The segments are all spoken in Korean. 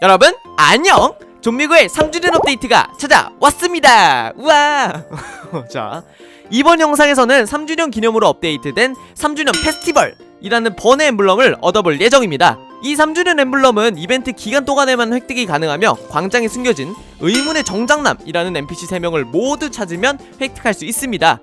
여러분 안녕! 좀비구의 3주년 업데이트가 찾아왔습니다! 우와! 자 이번 영상에서는 3주년 기념으로 업데이트된 3주년 페스티벌이라는 번의 엠블럼을 얻어볼 예정입니다. 이 3주년 엠블럼은 이벤트 기간 동안에만 획득이 가능하며 광장에 숨겨진 의문의 정장남이라는 NPC 3명을 모두 찾으면 획득할 수 있습니다.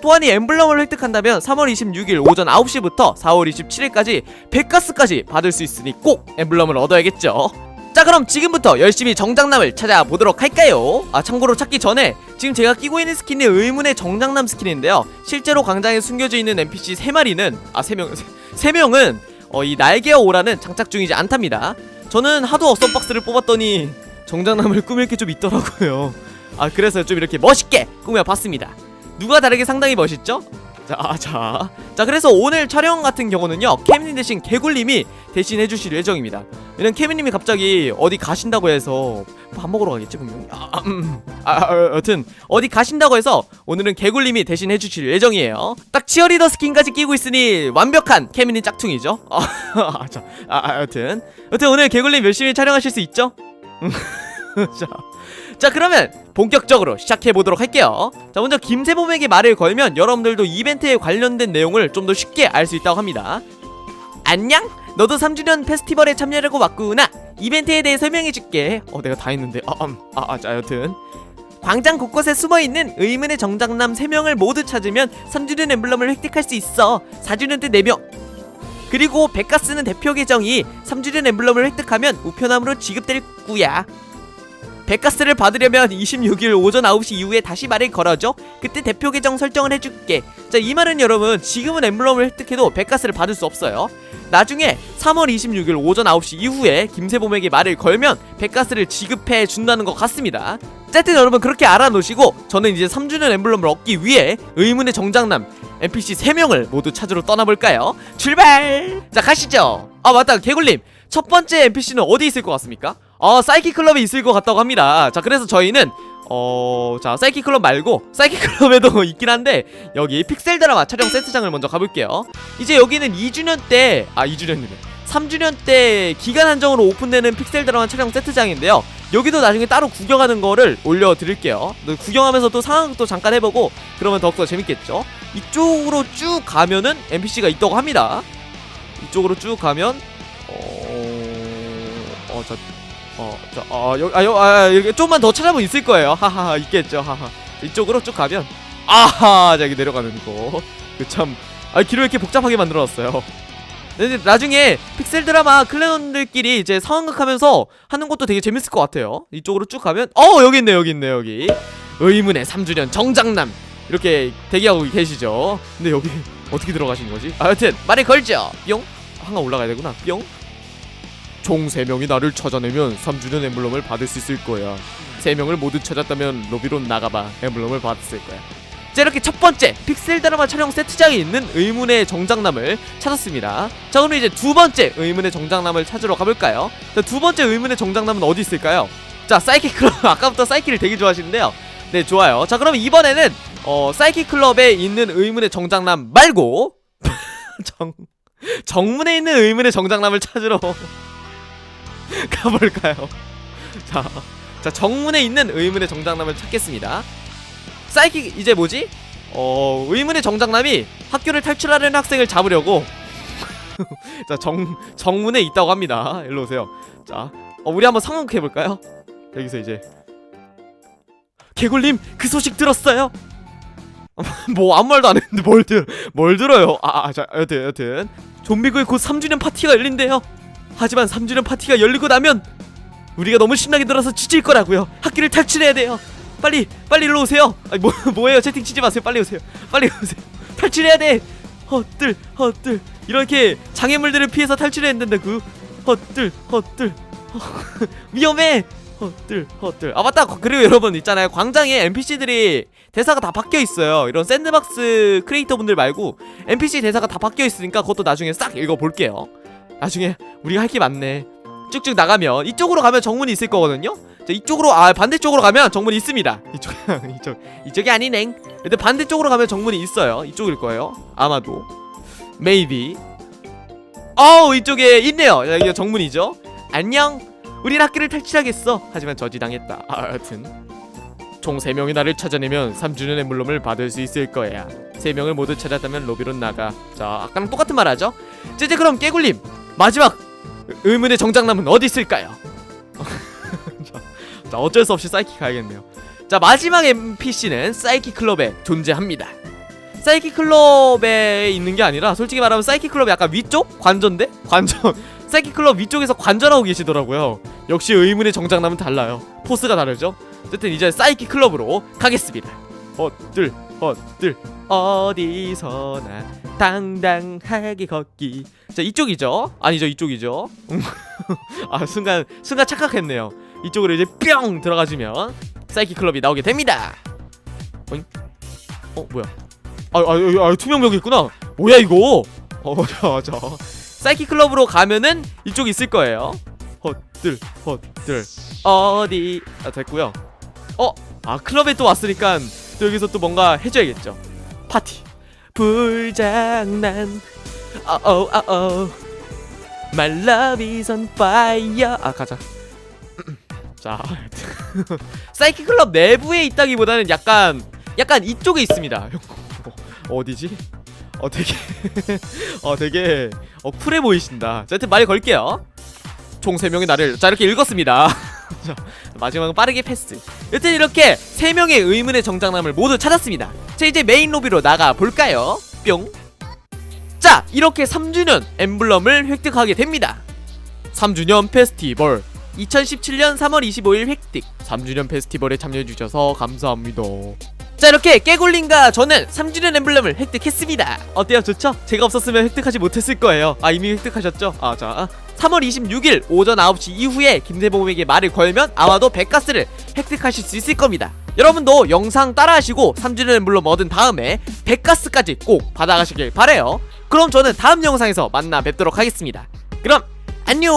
또한 이 엠블럼을 획득한다면 3월 26일 오전 9시부터 4월 27일까지 백가스까지 받을 수 있으니 꼭 엠블럼을 얻어야겠죠 자 그럼 지금부터 열심히 정장남을 찾아보도록 할까요? 아 참고로 찾기 전에 지금 제가 끼고 있는 스킨이 의문의 정장남 스킨인데요 실제로 광장에 숨겨져 있는 NPC 3마리는 아 3명 3명은 어, 이 날개와 오라는 장착 중이지 않답니다 저는 하도 어썸 박스를 뽑았더니 정장남을 꾸밀 게 좀 있더라고요 아 그래서 좀 이렇게 멋있게 꾸며봤습니다 누가 다르게 상당히 멋있죠? 자, 아, 자, 자, 그래서 오늘 촬영 같은 경우는요, 케미님 대신 개굴님이 대신 해주실 예정입니다. 왜냐면 케미님이 갑자기 어디 가신다고 해서 밥 먹으러 가겠지 분명히. 아, 음, 아, 아, 여튼 어디 가신다고 해서 오늘은 개굴님이 대신 해주실 예정이에요. 딱 치어리더 스킨까지 끼고 있으니 완벽한 케미님 짝퉁이죠. 아, 자, 아, 아, 여튼, 여튼 오늘 개굴님 열심히 촬영하실 수 있죠? 자. 자 그러면 본격적으로 시작해 보도록 할게요. 자 먼저 김세범에게 말을 걸면 여러분들도 이벤트에 관련된 내용을 좀 더 쉽게 알 수 있다고 합니다. 안녕? 너도 3주년 페스티벌에 참여하려고 왔구나. 이벤트에 대해 설명해줄게. 어 내가 다 했는데. 아, 음, 아, 아, 자 여튼. 광장 곳곳에 숨어있는 의문의 정장남 3명을 모두 찾으면 3주년 엠블럼을 획득할 수 있어 4주년 때 4명 그리고 백가스는 대표 계정이 3주년 엠블럼을 획득하면 우편함으로 지급될 꾸야 백가스를 받으려면 26일 오전 9시 이후에 다시 말을 걸어줘. 그때 대표 계정 설정을 해줄게. 자, 이 말은 여러분, 지금은 엠블럼을 획득해도 백가스를 받을 수 없어요. 나중에 3월 26일 오전 9시 이후에 김세범에게 말을 걸면 백가스를 지급해 준다는 것 같습니다. 어쨌든 여러분 그렇게 알아놓으시고 저는 이제 3주년 엠블럼을 얻기 위해 의문의 정장남 NPC 3명을 모두 찾으러 떠나볼까요? 출발! 자 가시죠! 아 맞다 개굴님 첫 번째 NPC는 어디 있을 것 같습니까? 어 사이키 클럽에 있을 것 같다고 합니다. 자 그래서 저희는 어... 자 사이키 클럽 말고 사이키 클럽에도 있긴 한데 여기 픽셀 드라마 촬영 세트장을 먼저 가볼게요. 이제 여기는 2주년 때 아 2주년이네. 3주년 때 기간 한정으로 오픈되는 픽셀 드라마 촬영 세트장인데요. 여기도 나중에 따로 구경하는 거를 올려드릴게요. 구경하면서 또 상황도 잠깐 해보고 그러면 더욱더 재밌겠죠? 이쪽으로 쭉 가면은 NPC가 있다고 합니다. 이쪽으로 쭉 가면 어... 어... 자... 어... 자... 어... 여기... 아... 여... 아... 여기 좀만 더 찾아보면 있을 거예요. 하하하 있겠죠. 하하. 이쪽으로 쭉 가면 아하 자 여기 내려가는 거 그 참 아 길을 왜 이렇게 복잡하게 만들어놨어요. 근데 나중에 픽셀 드라마 클레논들끼리 이제 상황극하면서 하는 것도 되게 재밌을 것 같아요. 이쪽으로 쭉 가면 어 여기 있네 여기 있네 여기. 의문의 3주년 정장남. 이렇게 대기하고 계시죠. 근데 여기 어떻게 들어가신 거지? 아 여튼 말을 걸죠. 뿅. 하나 올라가야 되구나. 뿅 총 3명이 나를 찾아내면 3주년 엠블럼을 받을 수 있을 거야. 3명을 모두 찾았다면 로비로 나가봐 엠블럼을 받았을 거야. 자 이렇게 첫 번째 픽셀 드라마 촬영 세트장에 있는 의문의 정장남을 찾았습니다. 자 그럼 이제 두 번째 의문의 정장남을 찾으러 가볼까요? 자, 두 번째 의문의 정장남은 어디 있을까요? 자 사이키 클럽. 아까부터 사이키를 되게 좋아하시는데요. 네 좋아요. 자 그럼 이번에는 어 사이키 클럽에 있는 의문의 정장남 말고 정 정문에 있는 의문의 정장남을 찾으러 가볼까요? 자, 자 정문에 있는 의문의 정장남을 찾겠습니다. 사이키 이제 뭐지? 어 의문의 정장남이 학교를 탈출하려는 학생을 잡으려고 자 정 정문에 있다고 합니다. 일로 오세요. 자, 어, 우리 한번 상황해 볼까요? 여기서 이제 개굴님 그 소식 들었어요? 뭐 아무 말도 안 했는데 뭘 들, 뭘 들어요? 아, 아, 자, 여튼, 여튼 좀비구의 곧 3주년 파티가 열린대요. 하지만 3주년 파티가 열리고 나면 우리가 너무 신나게 놀아서 지칠 거라고요. 학교를 탈출해야 돼요. 빨리, 빨리 일로 오세요. 아니, 뭐, 뭐예요? 채팅 치지 마세요. 빨리 오세요. 빨리 오세요. 탈출해야 돼. 헛들, 헛들. 이렇게 장애물들을 피해서 탈출해야 된다고. 헛들, 헛들. 위험해. 헛들, 헛들. 아 맞다. 그리고 여러분 있잖아요. 광장에 NPC들이 대사가 다 바뀌어 있어요. 이런 샌드박스 크리에이터 분들 말고 NPC 대사가 다 바뀌어 있으니까 그것도 나중에 싹 읽어 볼게요. 나중에 우리가 할 게 많네. 쭉쭉 나가면 이쪽으로 가면 정문이 있을 거거든요. 자, 이쪽으로 아 반대쪽으로 가면 정문이 있습니다. 이쪽 이쪽 이쪽이 아니넹. 근데 반대쪽으로 가면 정문이 있어요. 이쪽일 거예요. 아마도. Maybe. 어우 이쪽에 있네요. 여기가 정문이죠. 안녕. 우린 학교를 탈출하겠어 하지만 저지당했다 아, 하여튼 총 3명이 나를 찾아내면 3주년 엠블럼을 받을 수 있을 거야 3명을 모두 찾았다면 로비로 나가 자 아까랑 똑같은 말 하죠 자, 이제 그럼 깨굴님 마지막 의- 의문의 정장남은 어디 있을까요? 자, 자 어쩔 수 없이 사이키 가야겠네요 자 마지막 NPC는 사이키 클럽에 존재합니다 사이키 클럽에 있는 게 아니라 솔직히 말하면 사이키 클럽 약간 위쪽 관전대 관전 사이키 클럽 위쪽에서 관전하고 계시더라고요. 역시 의문의 정장남은 달라요. 포스가 다르죠. 어쨌든 이제 사이키 클럽으로 가겠습니다. 헛들 헛들 어디서나 당당하게 걷기. 자 이쪽이죠? 아니죠 이쪽이죠? 아 순간 순간 착각했네요. 이쪽으로 이제 뿅 들어가주면 사이키 클럽이 나오게 됩니다. 어잉? 어 뭐야? 아, 아, 아, 투명벽이 있구나. 뭐야 이거? 어, 자, 자. 사이키 클럽으로 가면은 이쪽 있을 거예요. 헛들, 헛들. 어디? 아, 됐고요. 어, 아 클럽에 또 왔으니까 또 여기서 또 뭔가 해줘야겠죠. 파티, 불장난. 어어, 어어. My love is on fire. 아 가자. 자, 사이키 클럽 내부에 있다기보다는 약간 약간 이쪽에 있습니다. 어디지? 어 되게 어 되게 어 쿨해 보이신다. 자, 하여튼 말 걸게요. 총 3명의 나를 자 이렇게 읽었습니다. 자, 마지막은 빠르게 패스. 여튼 이렇게 3명의 의문의 정장남을 모두 찾았습니다. 자 이제 메인 로비로 나가 볼까요? 뿅. 자 이렇게 3주년 엠블럼을 획득하게 됩니다. 3주년 페스티벌 2017년 3월 25일 획득 3주년 페스티벌에 참여해주셔서 감사합니다. 자 이렇게 깨굴린과 저는 3주년 엠블럼을 획득했습니다. 어때요? 좋죠? 제가 없었으면 획득하지 못했을 거예요. 아 이미 획득하셨죠? 아자. 3월 26일 오전 9시 이후에 김대범에게 말을 걸면 아마도 백가스를 획득하실 수 있을 겁니다. 여러분도 영상 따라하시고 3주년 엠블럼 얻은 다음에 백가스까지 꼭 받아가시길 바래요. 그럼 저는 다음 영상에서 만나 뵙도록 하겠습니다. 그럼 안녕